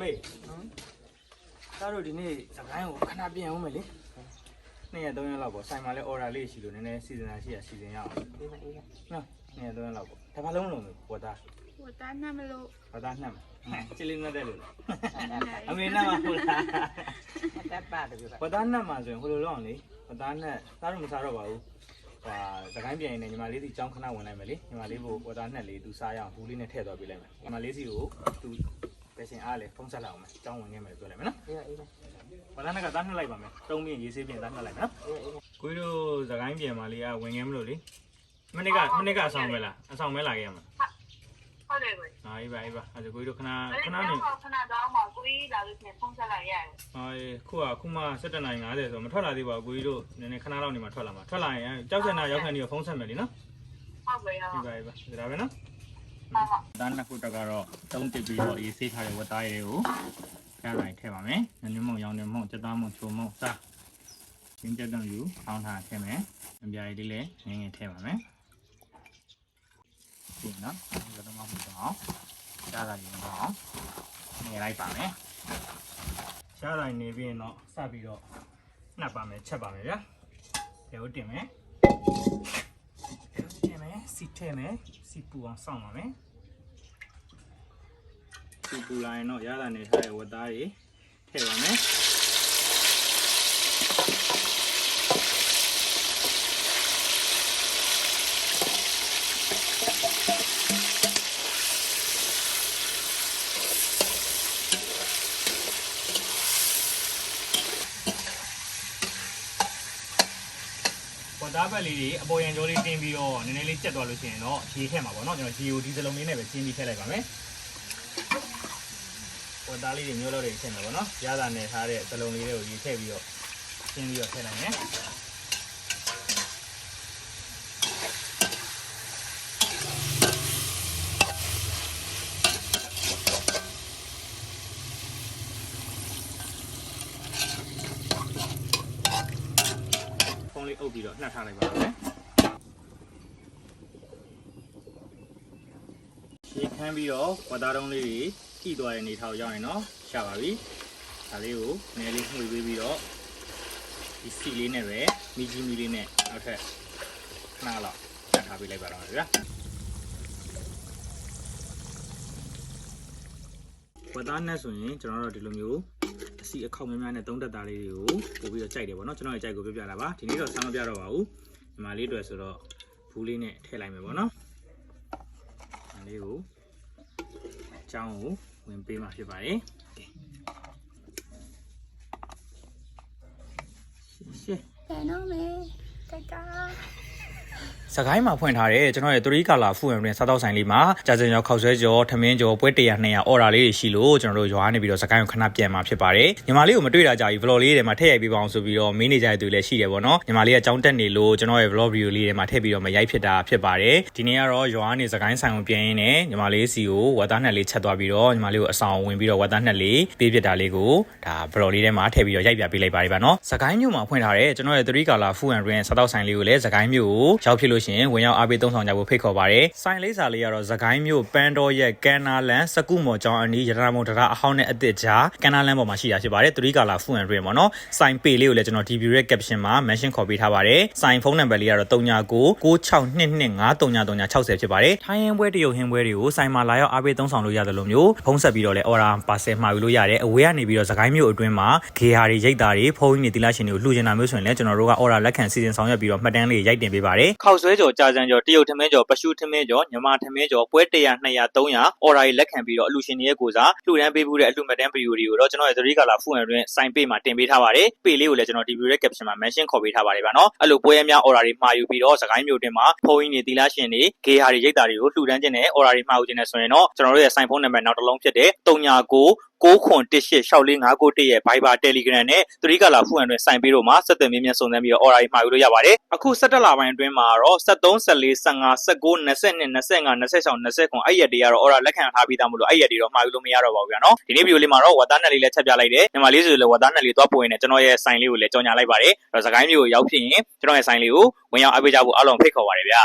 မေသားတို့ဒီနေ့သခိုင်းကိုခဏပြင်အောင်မယ်လေနေ့ရက်3ရက်လောက်ပေါ့ဆိုင်မှာလဲ order လေးရှိလို့နည်းနည်းစီစဉ်တာရှိရစီစဉ်ရအောင်နော်နေ့ရက်3ရက်လောက်ပေါ့တစ်ပတ်လုံးလုံးပဲဝတ်သားဝတ်သားနှမ်းမလို့ဝတ်သားနှမ်းချစ်လေးနဲ့တဲ့လို့အမေနှမ်းမှာဟုတ်လားတက်ပါတူဝတ်သားနှမ်းမှာဆိုရင်ဟိုလိုလောက်အောင်လေဝတ်သားနှမ်းသားတို့မစားတော့ပါဘူးဟာသခိုင်းပြန်ရင်လည်းညီမလေးစီကြောင်းခဏဝင်လိုက်မယ်လေညီမလေးကိုဝတ်သားနှက်လေးသူစားရအောင်ဘူးလေးနဲ့ထည့်သွားပေးလိုက်မယ်ညီမလေးစီကိုသူ ပဲရှင်အားလေဖုန်းဆက်လိုက်အောင်မယ်ចောင်းဝင်ခဲ့မယ်ပြောလိုက်မယ်နော်အေးအေးလားဝလာနကသားနှက်လိုက်ပါမယ်တုံးပြင်းရေးဆေးပြင်းသားနှက်လိုက်မယ်နော်အေးအေးလားကိုကြီးတို့သခိုင်းပြင်မာလေးကဝင်ငယ်မလို့လေမနေ့ကမနေ့ကအဆောင်ပဲလားအဆောင်ပဲလာခဲ့ရမှာဟုတ်တယ်ကိုဟာအေးပါအေးပါအဲ့ဒါကိုကြီးတို့ခဏအဲ့ခဏဒါနေကခဏတော့မှကိုကြီးလာလို့ရှိရင်ဖုန်းဆက်လိုက်ရတယ်ဟာခုကခုမှ7:50ဆိုမထွက်လာသေးပါဘူးကိုကြီးတို့နည်းနည်းခဏလောက်နေမှထွက်လာမှာထွက်လာရင်ကြောက်စင်နာရောက်ခံနေဖုန်းဆက်မယ်လीနော်ဟုတ်ကဲ့ဟုတ်အေးပါအေးပါဒါပဲနော် ဟုတ်ဟုတ်ဒါနှစ်ခုတက်ကတော့တုံးတစ်ပြီးတော့ရေးဆေးထားတဲ့ဝတ်သားရည်ကိုကျန်လိုက်ထည့်ပါမယ်နည်းနည်းမုံရောင်းနေမုံစက်သားမုံချိုမုံစားရင်းချက်တုံးယူထောင်းထားထည့်မယ်အပြားလေးလည်းငင်းငယ်ထည့်ပါမယ်ဒီနော်ဘယ်တော့မှမတော့ရှားတာနေတော့နေလိုက်ပါမယ်ရှားတိုင်းနေပြီးရင်တော့စပြီးတော့နှပ်ပါမယ်ချက်ပါမယ်ဗျာဒီကိုတင်မယ်တင်မယ် စီထည့်မယ်စီပူအောင်စောင့်ပါမယ်စီပူလာရင်တော့ရတာနေထားတဲ့ဝတ်သားတွေထည့်ပါမယ် ဝတ်သားပတ်လေးတွေအပေါ်ရန်ကြောလေးတင်းပြီးတော့နည်းနည်းလေးကျက်သွားလို့ရှိရင်တော့ရေထည့်မှာပေါ့နော်ကျွန်တော် GO ဒီစလုံးလေးနဲ့ပဲကျင်းပြီးထည့်လိုက်ပါမယ်ဝတ်သားလေးတွေမျိုးလို့တွေထည့်မှာပေါ့နော်ရတာနဲ့ထားတဲ့စလုံးလေးတွေကိုရေထည့်ပြီးတော့ကျင်းပြီးတော့ထည့်လိုက်မယ် လေးအုပ်ပြီးတော့နှက်ထားလိုက်ပါမယ်ရေခမ်းပြီးတော့ဝတ်သားတုံးလေးတွေထိသွားတဲ့နေထောင်ရောက်ရင်တော့ရှာပါပြီဒါလေးကိုနည်းလေးမှွေပေးပြီးတော့ဒီစီလေးနဲ့ပဲမီကြီးမီလေးနဲ့နောက်ထပ်ခဏလောက်နှက်ထားပေးလိုက်ပါတော့မယ်ဗျာဝတ်သားနဲ့ဆိုရင်ကျွန်တော်တို့ဒီလိုမျိုး အစီအခောက်များများနဲ့သုံးသက်တာလေးတွေကိုပို့ပြီးတော့ကြိုက်တယ်ပေါ့နော်ကျွန်တော်ရဲ့ကြိုက်ကိုပြပြတာပါဒီနေ့တော့ဆောင်းမပြတော့ပါဘူးဒီမှာလေးတွေဆိုတော့ဘူးလေးနဲ့ထည့်လိုက်မယ်ပေါ့နော်ဒါလေးကိုအချောင်းကိုဝင်ပေးမှဖြစ်ပါတယ်ရှေ့ရှေ့တယ်နော်မေတက္ကာစကိုင်းမှာဖွင့်ထားတဲ့ကျွန်တော်ရဲ့3 color food and drink စားတောက်ဆိုင်လေးမှာကြာစင်ကျော်ခောက်ဆွဲကျော်ထမင်းကျော်ပွဲ100 200အော်ဒါလေးတွေရှိလို့ကျွန်တော်တို့ရွာနေပြီးတော့စကိုင်းကိုခဏပြန်มาဖြစ်ပါတယ်ညီမလေးကိုမတွေ့တာကြာပြီ vlog လေးတွေမှာထည့်ရိုက်ပေးပါအောင်ဆိုပြီးတော့မင်းနေကြတဲ့သူလည်းရှိတယ်ပေါ့နော်ညီမလေးကကြောင်းတက်နေလို့ကျွန်တော်ရဲ့ vlog video လေးတွေမှာထည့်ပြီးတော့မရိုက်ဖြစ်တာဖြစ်ပါတယ်ဒီနေ့ကတော့ရွာနေစကိုင်းဆိုင်ကိုပြန်ရင်းနဲ့ညီမလေးစီကိုဝတ်သားနှစ်လေးချက်သွားပြီးတော့ညီမလေးကိုအဆောင်ဝင်ပြီးတော့ဝတ်သားနှစ်လေးပေးပြတာလေးကိုဒါ vlog လေးထဲမှာထည့်ပြီးတော့ရိုက်ပြပေးလိုက်ပါတယ်ဗျာနော်စကိုင်းမြို့မှာဖွင့်ထားတဲ့ကျွန်တော်ရဲ့3 color food and drink စားတောက်ဆိုင်လေးကိုလည်းစကိုင်းမြို့ကိုရောက်ဖြစ်လို့ရှိရင်ဝင်ရောက်အားပေးသုံးဆောင်ကြဖို့ဖိတ်ခေါ်ပါတယ်။ဆိုင်လေးစာလေးကတော့သခိုင်းမြို့ပန်းတော်ရဲ့ကန်နာလန်စကုမော်ကျောင်းအနီးရတနာမုံတရအဟောင်းနဲ့အစ်စ်ကြားကန်နာလန်ပေါ်မှာရှိတာဖြစ်ပါတယ်။3 color food and drink ပေါ့နော်။ဆိုင်ပေလေးကိုလည်းကျွန်တော် DB ရဲ့ caption မှာ mention ခေါ်ပေးထားပါတယ်။ဆိုင်ဖုန်းနံပါတ်လေးကတော့3996225360ဖြစ်ပါတယ်။ထိုင်းရင်ပွဲတရုတ်ဟင်းပွဲတွေကိုဆိုင်မှာလာရောက်အားပေးသုံးဆောင်လို့ရတယ်လို့မျိုးဖုန်းဆက်ပြီးတော့လည်း order parcel မှာယူလို့ရတယ်။အဝေးကနေပြီးတော့သခိုင်းမြို့အတွင်းမှာဂေဟာတွေရိတ်တာတွေဖုန်းကြီးတွေတိလာရှင်တွေကိုလှူချင်တာမျိုးဆိုရင်လည်းကျွန်တော်တို့က order လက်ခံစီစဉ်ဆောင်ရွက်ပြီးတော့မှတ်တမ်းလေးရိုက်တင်ပေးပါတယ်။ခောက်ဆွဲကြော်ကြာစံကြော်တရုတ်ထမင်းကြော်ပရှုထမင်းကြော်ညီမထမင်းကြော်ပွဲ100 200 300 order တွေလက်ခံပြီးတော့အလှူရှင်တွေရဲ့ကိုစားလှူဒန်းပေးမှုတဲ့အလှူမှတ်တမ်းဗီဒီယိုတွေကိုတော့ကျွန်တော်ရဲ့3 color food and drink စိုင်းပေမှာတင်ပေးထားပါတယ်။ပေလေးကိုလည်းကျွန်တော်ဒီ video ရဲ့ caption မှာ mention ခေါ်ပေးထားပါတယ်ဗျာနော်။အဲ့လိုပွဲရများ order တွေမှာယူပြီးတော့စကိုင်းမြို့တင်မှာဖုန်းကြီးတွေတိလာရှင်တွေဂေဟာတွေရိတ်တာတွေကိုလှူဒန်းခြင်းနဲ့ order တွေမှာယူခြင်းနဲ့ဆိုရင်တော့ကျွန်တော်တို့ရဲ့စိုင်းဖုန်းနံပါတ်နောက်တစ်လုံးဖြစ်တဲ့39 9ခွန်1864651ရဲ့ Viber Telegram နဲ့3ကလာဖူအန်တွေစိုင်ပေးတော့မှာဆက်သွယ်မြင်းမြန်းစုံစမ်းပြီးတော့ order တွေမှာယူလို့ရပါတယ်အခု17လပိုင်းအတွင်းမှာတော့73 14 15 19 22 25 26 29အဲ့ရက်တွေကတော့ order လက်ခံထားပြီးသားမို့လို့အဲ့ရက်တွေတော့မှာယူလို့မရတော့ပါဘူးဗျာနော်ဒီနေ့ဗီဒီယိုလေးမှာတော့ဝတ်သားနယ်လေးလည်းချက်ပြလိုက်တယ်ညီမလေးဆိုလည်းဝတ်သားနယ်လေးသွားပို့ရင်လည်းကျွန်တော်ရဲ့ဆိုင်လေးကိုလည်းကြော်ညာလိုက်ပါတယ်အဲ့တော့စကိုင်းမျိုးကိုရောက်ဖြစ်ရင်ကျွန်တော်ရဲ့ဆိုင်လေးကိုဝင်ရောက်အားပေးကြဖို့အားလုံးဖိတ်ခေါ်ပါတယ်ဗျာ